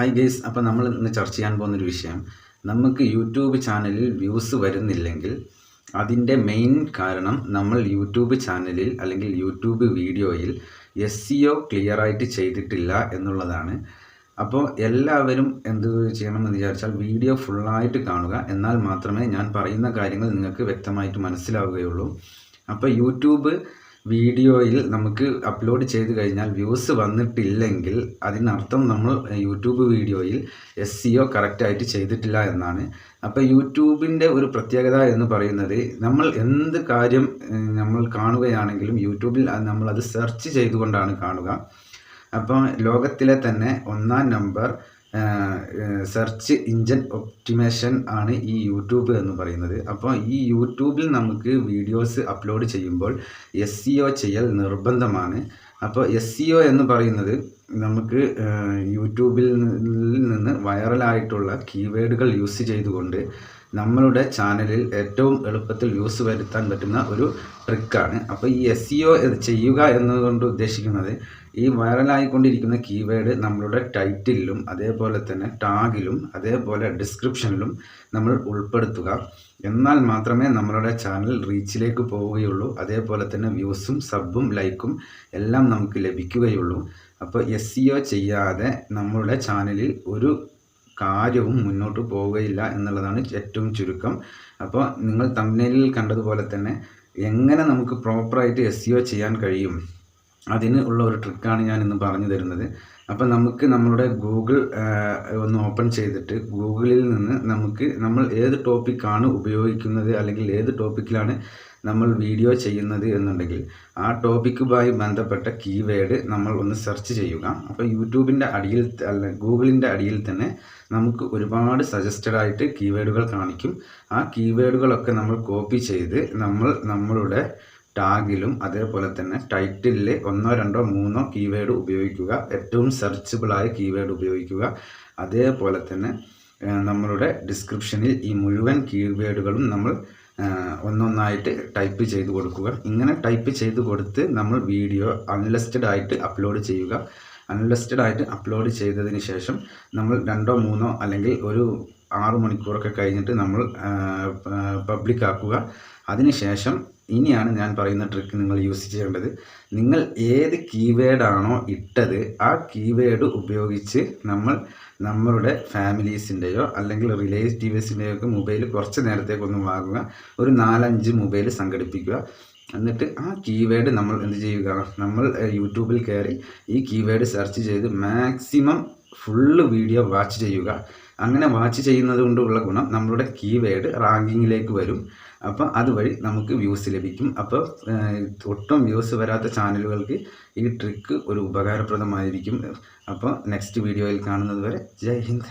Hi guys അപ്പോൾ നമ്മൾ ഇന്ന് ചർച്ച ചെയ്യാൻ പോകുന്നൊരു വിഷയം. നമുക്ക് യൂട്യൂബ് ചാനലിൽ വ്യൂസ് വരുന്നില്ലെങ്കിൽ അതിന്റെ മെയിൻ കാരണം നമ്മൾ യൂട്യൂബ് ചാനലിൽ അല്ലെങ്കിൽ യൂട്യൂബ് വീഡിയോയിൽ എസ് സി ഒ ക്ലിയറായിട്ട് ചെയ്തിട്ടില്ല എന്നുള്ളതാണ്. അപ്പോൾ എല്ലാവരും എന്ത് ചെയ്യണമെന്ന് വിചാരിച്ചാൽ വീഡിയോ ഫുള്ളായിട്ട് കാണുക. എന്നാൽ മാത്രമേ ഞാൻ പറയുന്ന കാര്യങ്ങൾ നിങ്ങൾക്ക് വ്യക്തമായിട്ട് മനസ്സിലാവുകയുള്ളൂ. അപ്പോൾ യൂട്യൂബ് വീഡിയോയിൽ നമുക്ക് അപ്ലോഡ് ചെയ്ത് കഴിഞ്ഞാൽ വ്യൂസ് വന്നിട്ടില്ലെങ്കിൽ അതിനർത്ഥം നമ്മൾ യൂട്യൂബ് വീഡിയോയിൽ എസ് സി ഒ കറക്റ്റായിട്ട് ചെയ്തിട്ടില്ല എന്നാണ്. അപ്പോൾ യൂട്യൂബിന്റെ ഒരു പ്രത്യേകത എന്ന് പറയുന്നത് നമ്മൾ എന്ത് കാര്യം നമ്മൾ കാണുകയാണെങ്കിലും യൂട്യൂബിൽ നമ്മളത് സെർച്ച് ചെയ്തുകൊണ്ടാണ് കാണുക. അപ്പം ലോകത്തിലെ തന്നെ ഒന്നാം നമ്പർ സെർച്ച് ഇഞ്ചൻ ഒപ്റ്റിമേഷൻ ആണ് ഈ യൂട്യൂബ് എന്ന് പറയുന്നത്. അപ്പോൾ ഈ യൂട്യൂബിൽ നമുക്ക് വീഡിയോസ് അപ്ലോഡ് ചെയ്യുമ്പോൾ എസ് സി ഒ ചെയ്യൽ നിർബന്ധമാണ്. അപ്പോൾ എസ് സി ഒ എന്ന് പറയുന്നത് നമുക്ക് യൂട്യൂബിൽ നിന്ന് വൈറലായിട്ടുള്ള കീവേഡുകൾ യൂസ് ചെയ്തുകൊണ്ട് നമ്മളുടെ ചാനലിൽ ഏറ്റവും എളുപ്പത്തിൽ വ്യൂസ് വരുത്താൻ പറ്റുന്ന ഒരു ട്രിക്കാണ്. അപ്പോൾ ഈ എസ് സി ഒ ചെയ്യുക എന്നതുകൊണ്ട് ഉദ്ദേശിക്കുന്നത് ഈ വൈറലായിക്കൊണ്ടിരിക്കുന്ന കീവേഡ് നമ്മളുടെ ടൈറ്റിലും അതേപോലെ തന്നെ ടാഗിലും അതേപോലെ ഡിസ്ക്രിപ്ഷനിലും നമ്മൾ ഉൾപ്പെടുത്തുക. എന്നാൽ മാത്രമേ നമ്മളുടെ ചാനൽ റീച്ചിലേക്ക് പോവുകയുള്ളൂ. അതേപോലെ തന്നെ വ്യൂസും സബും ലൈക്കും എല്ലാം നമുക്ക് ലഭിക്കുകയുള്ളൂ. അപ്പോൾ എസ് സി ഒ ചെയ്യാതെ നമ്മളുടെ ചാനലിൽ ഒരു കാര്യവും മുന്നോട്ട് പോവുകയില്ല എന്നുള്ളതാണ് ഏറ്റവും ചുരുക്കം. അപ്പോൾ നിങ്ങൾ തമ്മിലിൽ കണ്ടതുപോലെ തന്നെ എങ്ങനെ നമുക്ക് പ്രോപ്പറായിട്ട് എസ് സി ഒ ചെയ്യാൻ കഴിയും? അതിന് ഉള്ള ഒരു ട്രിക്കാണ് ഞാൻ ഇന്ന് പറഞ്ഞു തരുന്നത്. അപ്പം നമുക്ക് നമ്മളുടെ ഗൂഗിൾ ഒന്ന് ഓപ്പൺ ചെയ്തിട്ട് ഗൂഗിളിൽ നിന്ന് നമുക്ക് നമ്മൾ ഏത് ടോപ്പിക്കാണ് ഉപയോഗിക്കുന്നത് അല്ലെങ്കിൽ ഏത് ടോപ്പിക്കിലാണ് നമ്മൾ വീഡിയോ ചെയ്യുന്നത് എന്നുണ്ടെങ്കിൽ ആ ടോപ്പിക്കുമായി ബന്ധപ്പെട്ട കീവേഡ് നമ്മൾ ഒന്ന് സെർച്ച് ചെയ്യുക. അപ്പോൾ യൂട്യൂബിന്റെ അടിയിൽ അല്ല ഗൂഗിളിന്റെ അടിയിൽ തന്നെ നമുക്ക് ഒരുപാട് സജസ്റ്റഡ് ആയിട്ട് കീവേഡുകൾ കാണിക്കും. ആ കീവേഡുകളൊക്കെ നമ്മൾ കോപ്പി ചെയ്ത് നമ്മൾ നമ്മളുടെ ടാഗിലും അതേപോലെ തന്നെ ടൈറ്റിലിൽ ഒന്നോ രണ്ടോ മൂന്നോ കീവേഡ് ഉപയോഗിക്കുക. ഏറ്റവും സെർച്ചബിളായ കീവേഡ് ഉപയോഗിക്കുക. അതേപോലെ തന്നെ നമ്മളുടെ ഡിസ്ക്രിപ്ഷനിൽ ഈ മുഴുവൻ കീവേഡുകളും നമ്മൾ ഒന്നൊന്നായിട്ട് ടൈപ്പ് ചെയ്ത് കൊടുക്കുക. ഇങ്ങനെ ടൈപ്പ് ചെയ്ത് കൊടുത്ത് നമ്മൾ വീഡിയോ അൺലിസ്റ്റഡ് ആയിട്ട് അപ്ലോഡ് ചെയ്യുക. അൺലിസ്റ്റഡ് ആയിട്ട് അപ്ലോഡ് ചെയ്തതിന് ശേഷം നമ്മൾ രണ്ടോ മൂന്നോ അല്ലെങ്കിൽ ഒരു ആറു മണിക്കൂറൊക്കെ കഴിഞ്ഞിട്ട് നമ്മൾ പബ്ലിക് ആക്കുക. അതിനുശേഷം ഇനിയാണ് ഞാൻ പറയുന്ന ട്രിക്ക് നിങ്ങൾ യൂസ് ചെയ്യേണ്ടത്. നിങ്ങൾ ഏത് കീവേഡാണോ ഇട്ടത് ആ കീവേഡ് ഉപയോഗിച്ച് നമ്മൾ നമ്മളുടെ ഫാമിലീസിന്റെയോ അല്ലെങ്കിൽ റിലേറ്റീവ്സിന്റെയോ ഒക്കെ മൊബൈൽ കുറച്ച് നേരത്തേക്കൊന്ന് വാങ്ങുക. ഒരു നാലഞ്ച് മൊബൈൽ സംഘടിപ്പിക്കുക. എന്നിട്ട് ആ കീവേഡ് നമ്മൾ എന്ത് ചെയ്യുക? നമ്മൾ യൂട്യൂബിൽ കയറി ഈ കീവേഡ് സെർച്ച് ചെയ്ത് മാക്സിമം ഫുള്ള് വീഡിയോ വാച്ച് ചെയ്യുക. അങ്ങനെ വാച്ച് ചെയ്യുന്നത് കൊണ്ടുള്ള ഗുണം നമ്മളുടെ കീവേഡ് റാങ്കിങ്ങിലേക്ക് വരും. അപ്പോൾ അതുവഴി നമുക്ക് വ്യൂസ് ലഭിക്കും. അപ്പോൾ ഒട്ടും വ്യൂസ് വരാത്ത ചാനലുകൾക്ക് ഈ ട്രിക്ക് ഒരു ഉപകാരപ്രദമായിരിക്കും. അപ്പോൾ നെക്സ്റ്റ് വീഡിയോയിൽ കാണുന്നത് വരെ ജയ് ഹിന്ദ്.